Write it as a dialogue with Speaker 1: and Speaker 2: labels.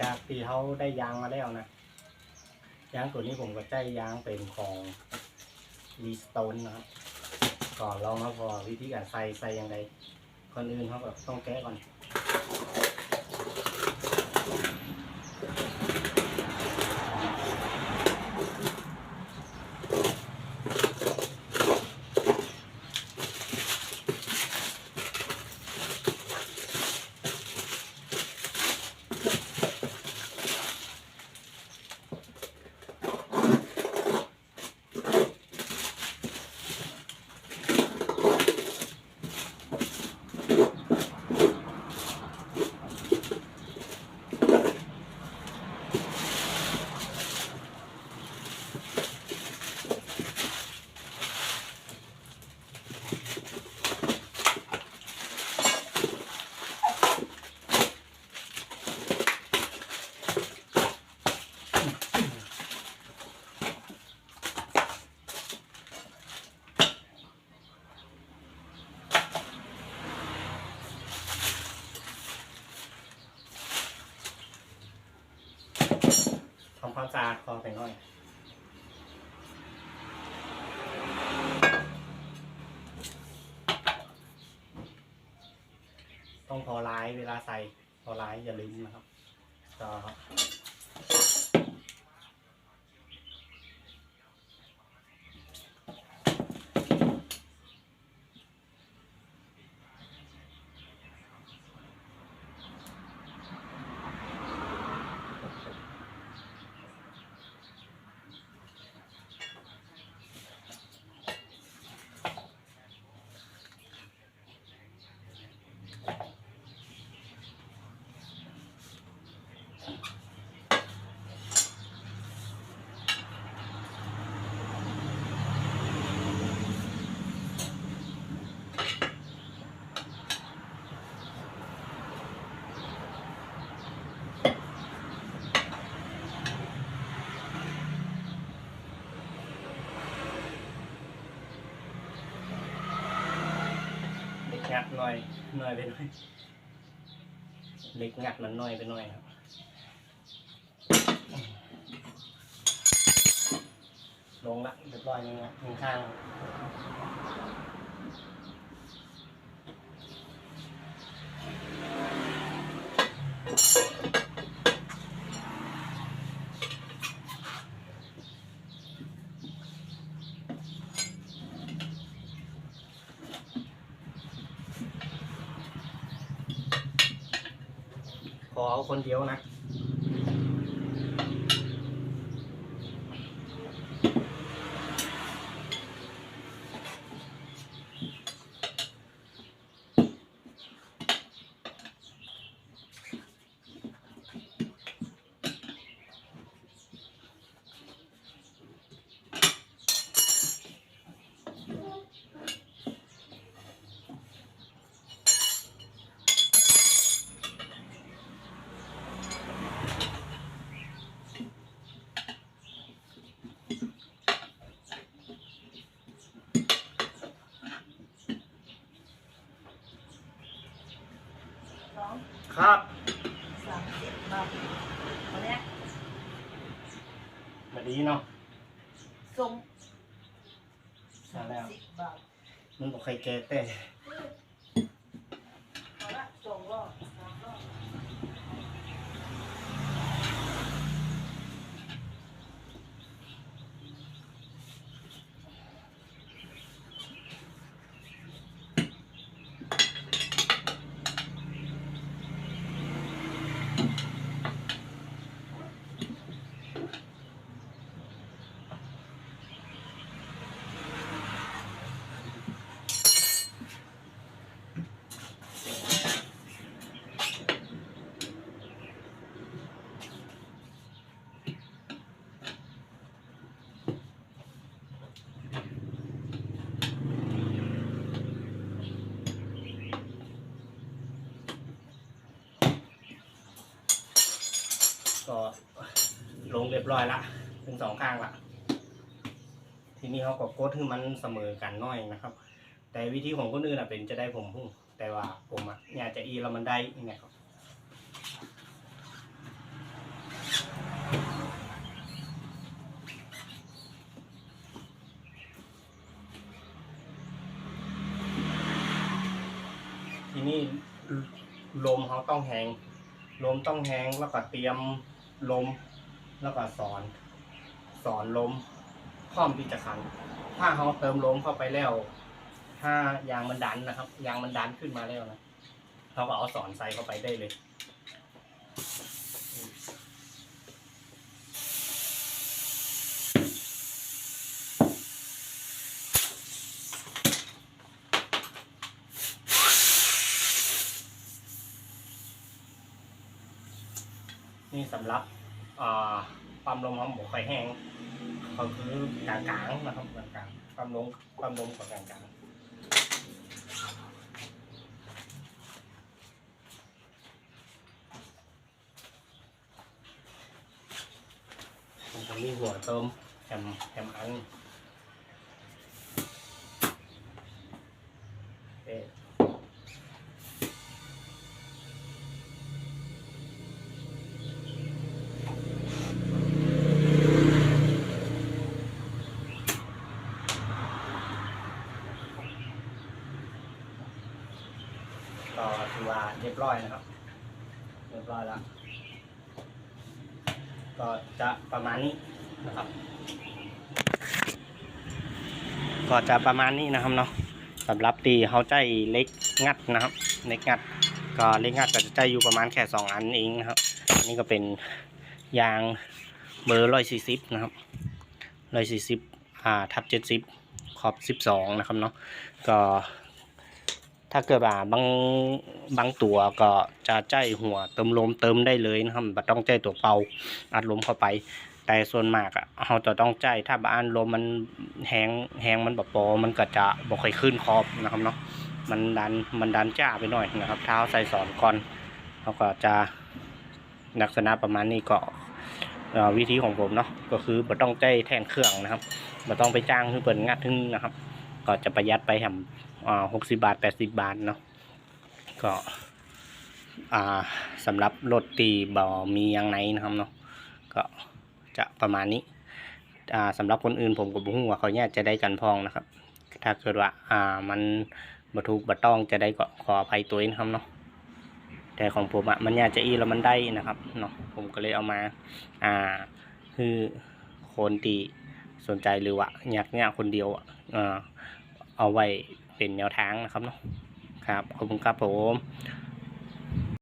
Speaker 1: จากที่เขาได้ยางมาแล้วนะยางตัวนี้ผมก็ใจยางเป็นของรีสโตนนะครับก่อนลองมาพอวิธีการใส่ใส่ยังไงคนอื่นเขาแบบต้องแก้ก่อนำความสะอาดคอไปหน่อยต้องพอร้ายเวลาใส่พอร้ายอย่าลืมนะครับก็ งัดหน่อยหน่อยไปหน่อยเล็กงัดมันหน่อยไปหน่อยครับลงละเรียบร้อยนึงนะหนึ่งข้าง อเอาคนเดียวนะ
Speaker 2: อง
Speaker 1: ครับ
Speaker 2: สามสิบบาทเอาเนี้ย
Speaker 1: มาดีเนาะ
Speaker 2: ส่ง
Speaker 1: ใช่แล้ว
Speaker 2: สิบบาท
Speaker 1: มันบอกใครแกแต่
Speaker 2: เอาละสองรอบสามรอบ
Speaker 1: ก็ลงเรียบร้อยละเป็นสองข้างละทีนี้เขาก็กดให้มันเสมอกันน้อยนะครับ แต่วิธีของคนอื่นอะเป็นจะได้ผมพุ่งแต่ว่าผมอะอยากจะอีแล้วมันได้ยังไงครับทีนี้ลมเขาต้องแหงลมต้องแหงแล้วก็เตรียม ล้ม แล้วก็สอน สอนล้มคล่อมที่จะขัน ถ้าเขาเติมล้มเข้าไปแล้ว ถ้ายางมันดันนะครับ ยางมันดันขึ้นมาแล้วนะเขาก็เอาสอนใส่เข้าไปได้เลย นี่สำหรับความลมของหมูไฟแห้งก็คือกลางๆนะครับกลางๆความลมความลมกับกลางๆมันจะมีหัวเติมแฮมแฮมอันเอ๊ะ ก็ถือว่าเรี ยบร้อยนะครับ เรียบร้อยแล้ว ก็จะประมาณนี้นะครับ ก็จะประมาณนี้นะครับเนาะสำหรับตีเขาใจเล็กงัดนะครับเล็กงัด ก็เล็กงัดก็จะใจอยู่ประมาณแค่สองอันเองนะครับอันนี่ก็เป็นยางเบอร์ร้อยสี่สิบนะครับร้อยสี่สิบอ่าทับเจ็ดสิบขอบสิบสองนะครับเนาะก็ ถ้าเกิดว่าบางบางตัวก็จะใจหัวเติมลมเติมได้เลยนะครับไม่ต้องใจตัวเป่าอัดลมเข้าไป แต่ส่วนมากอะเราจะต้องใจถ้าบ้านลมมันแห้งแห้งมันแบบปอมันก็จะบ่ค่อยขึ้นขอบนะครับเนาะมันดันมันดันจ้าไปหน่อยนะครับ เท้าใส่สอนก่อนเขาก็จะลักษณะประมาณนี้ก็วิธีของผมเนาะก็คือบ่ต้องใจแทนเครื่องนะครับบ่ต้องไปจ้างคือเปิดงัดทึ่งนะครับ ก็จะประหยัดไปแหม หกสิบาทแปดสิบาทเนาะก็อ่าสำหรับรถตีบ่มีอย่างไหนนะครับเนาะก็จะประมาณนี้อ่าสำหรับคนอื่นผมก็บ่ฮู้ว่าเขาเนี่ยจะได้กันพองนะครับ ถ้าเกิดว่าอ่ามันบ่ถูกบ่ต้องจะได้ก็ขออภัยตัวเองนะครับเนาะแต่ของผมอะมันเนี่ยจะอีแล้วมันได้นะครับเนาะผมก็เลยเอามาอ่าคือคนตีสนใจหรือว่าอยากเนี่ยคนเดียวอะอ่าเอาไว้ เป็นแนวทางนะครับเนาะครับขอบคุณครับผม